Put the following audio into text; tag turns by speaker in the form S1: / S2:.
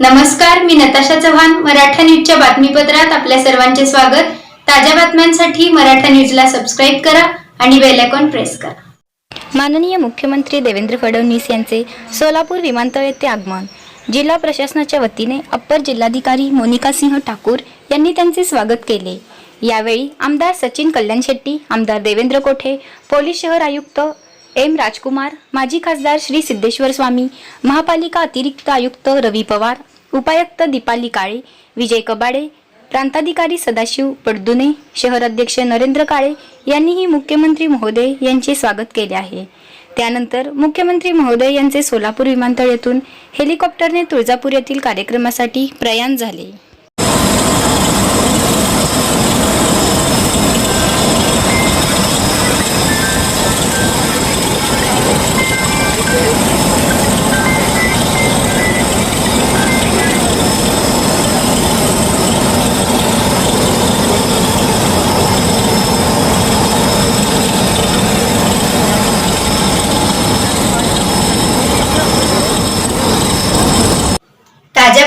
S1: नमस्कार मी नताशा चव्हाण मराठा न्यूजच्या बातमीपत्रात आपल्या सर्वांचे स्वागत. ताज्या बातम्यांसाठी मराठा न्यूजला सबस्क्राईब करा आणि बेल आयकॉन प्रेस करा.
S2: माननीय मुख्यमंत्री देवेंद्र फडणवीस यांचे सोलापूर विमानतळ येथे आगमन. जिल्हा प्रशासनाच्या वतीने अप्पर जिल्हाधिकारी मोनिका सिंह ठाकूर यांनी त्यांचे स्वागत केले. यावेळी आमदार सचिन कल्याण शेट्टी आमदार देवेंद्र कोठे पोलीस शहर आयुक्त एम राजकुमार माजी खासदार श्री सिद्धेश्वर स्वामी महापालिका अतिरिक्त आयुक्त रवी पवार उपायुक्त दीपाली काळे विजय कबाडे प्रांताधिकारी सदाशिव पडदुने शहर अध्यक्ष नरेंद्र काळे यांनीही मुख्यमंत्री महोदय यांचे स्वागत केले आहे. त्यानंतर मुख्यमंत्री महोदय यांचे सोलापूर विमानतळ येथून हेलिकॉप्टरने तुळजापूर येथील कार्यक्रमासाठी प्रयाण झाले
S1: ताज्या